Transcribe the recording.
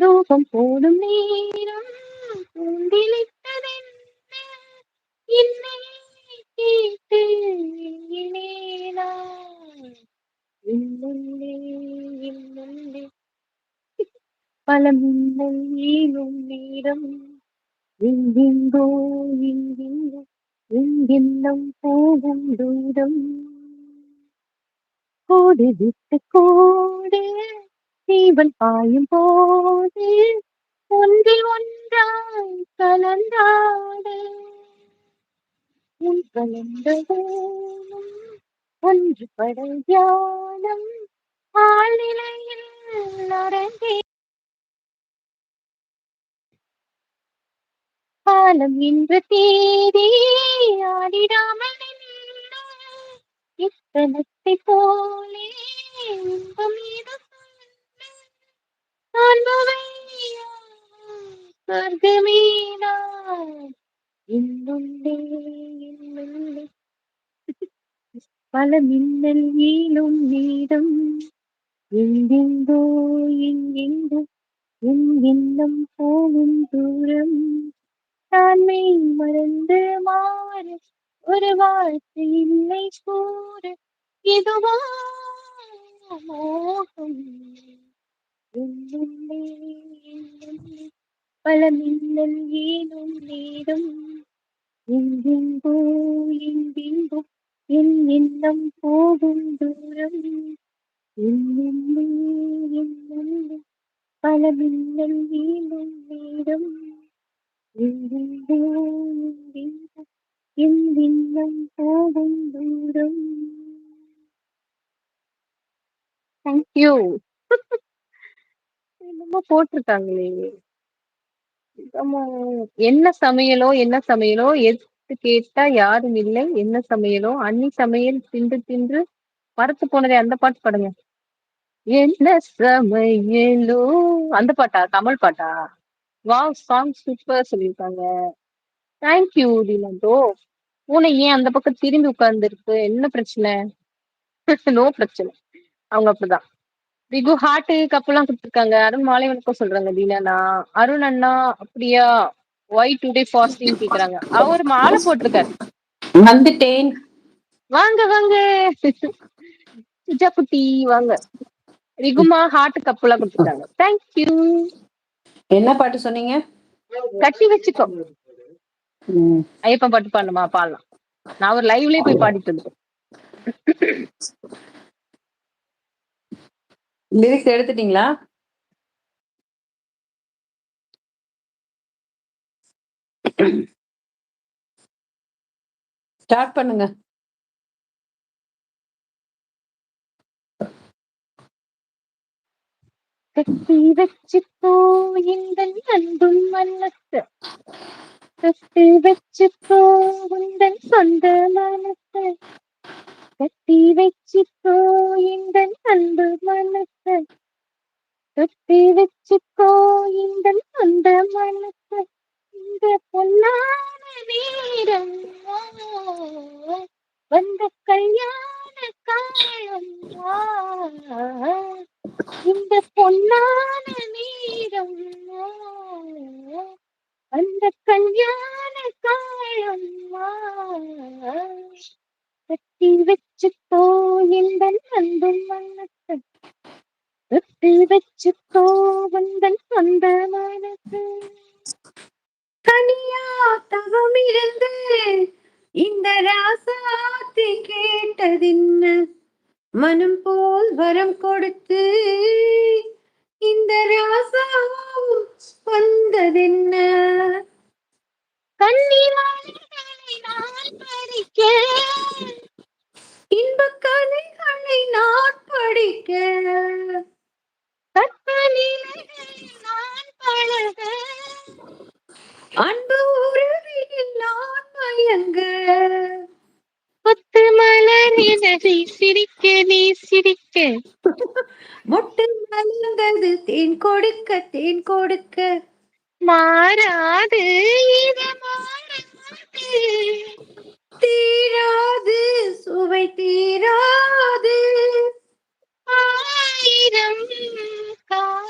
ലോകം പോലും നേരം പൂണ്ടിലിട്ടതെന്ന് എന്നെ പോകും ദൂരം. കൂടെ വിട്ട് കോടേ தீவன் பாயும் போது ஒன்றில் ஒன்றாய் கலந்தாடு. உன் கலந்த ஒன்று படல் தியானம் ஆழ்நிலையில் நடந்தே காலம் இன்று தேடி ஆடிடாமல் நின்ற இத்தனத்தை போலே இன்பம் இது காண்பவையா சொர்க்கமேனா இன்னுள்ளே இன்னுள்ளே பல மின்னல் ஈழும் நீடம் எங்கெங்கோ எங்கெங்கோ என் எண்ணம் போகும் தூரம். தான்மை மறந்து மாற ஒரு வார்த்தை இல்லை கூற இதுவா மோகம். என்னுள்ளே என்னுள்ளே பல மின்னல் ஏனும் நேரம் எங்கெங்கோ எங்கெங்கோ என் எண்ணம் போகும் தூரம் என்னுள்ளே என்னுள்ளே பல மின்னல் ஏனும் நேரம் எங்கெங்கோ எங்கெங்கோ என் எண்ணம் போகும் தூரம் தேங்க்யூ என்னமோ போட்டிருக்காங்களே. என்ன சமையலோ என்ன சமையலோ எடுத்து கேட்டா யாரும் இல்லை. என்ன சமையலோ அன்னி சமையல் தின்று தின்று மரத்து போனதே அந்த பாட்டு பாடுங்க. என்ன சமையலோ அந்த பாட்டா? தமிழ் பாட்டா? வா சாங் சூப்பர் சொல்லியிருக்காங்க. தேங்க்யூ டிலண்டோ பூனை ஏன் அந்த பக்கம் திரும்பி உட்கார்ந்துருக்கு? என்ன பிரச்சனை? நோ பிரச்சனை. அவங்க அப்படிதான். பிகு ஹார்ட் கப்பெல்லாம் கொடுத்துருக்காங்க. அருண் மாலை வணக்கம் சொல்றாங்க தீனானா அருண் அண்ணா அப்படியா? ஒய் டுடே ஃபாஸ்டிங் கேக்குறாங்க. அவர் மாலை போட்டிருக்காரு. வந்துட்டேன். வாங்க வாங்க. சுஜா குட்டி வாங்க. ரிகுமா ஹார்ட் கப்பெல்லாம் கொடுத்துருக்காங்க. தேங்க்யூ என்ன பாட்டு சொன்னீங்க? கட்டி வச்சுக்கோ. ஐயப்பன் பாட்டு பாடணுமா? பாடலாம். நான் ஒரு லைவ்லயே போய் பாடிட்டு இருந்தேன் லிரிக்ஸ் எடுத்துட்டீங்களா? ஸ்டார்ட் பண்ணுங்க. கட்டி வச்சு இந்த அன்பும் மனசு. கட்டி போ உந்தன் சொந்த மனசு. கட்டி வச்சுக்கோ இந்த அன்பு மனசு. கட்டி வச்சுக்கோ. இந்த அந்த மனசு இந்த பொன்னான நேரம் வந்த கல்யாண காலம். இந்த பொன்னான நேரம் அந்த கல்யாண காலம். கட்டி வச்சுக்கோ. இந்த அன்பு மனசு கட்டி வச்சுக்கோ வந்தன் அந்த மனசு. தனியா தவம் இருந்து இந்த ராசாத்தி கேட்டதென்ன மனம் போல் வரம் கொடுத்து இந்த ராசாவும் வந்ததென்ன. கண்ணீராளிகளை நான் பறிக்க அன்பு உறவில் நான் மயங்க கொத்து மலர் நிலவை சிரிக்க நீ சிரிக்க. மொட்டு மலர்ந்தது தேன் கொடுக்க தேன் கொடுக்க. மாறாது இது மாறாது.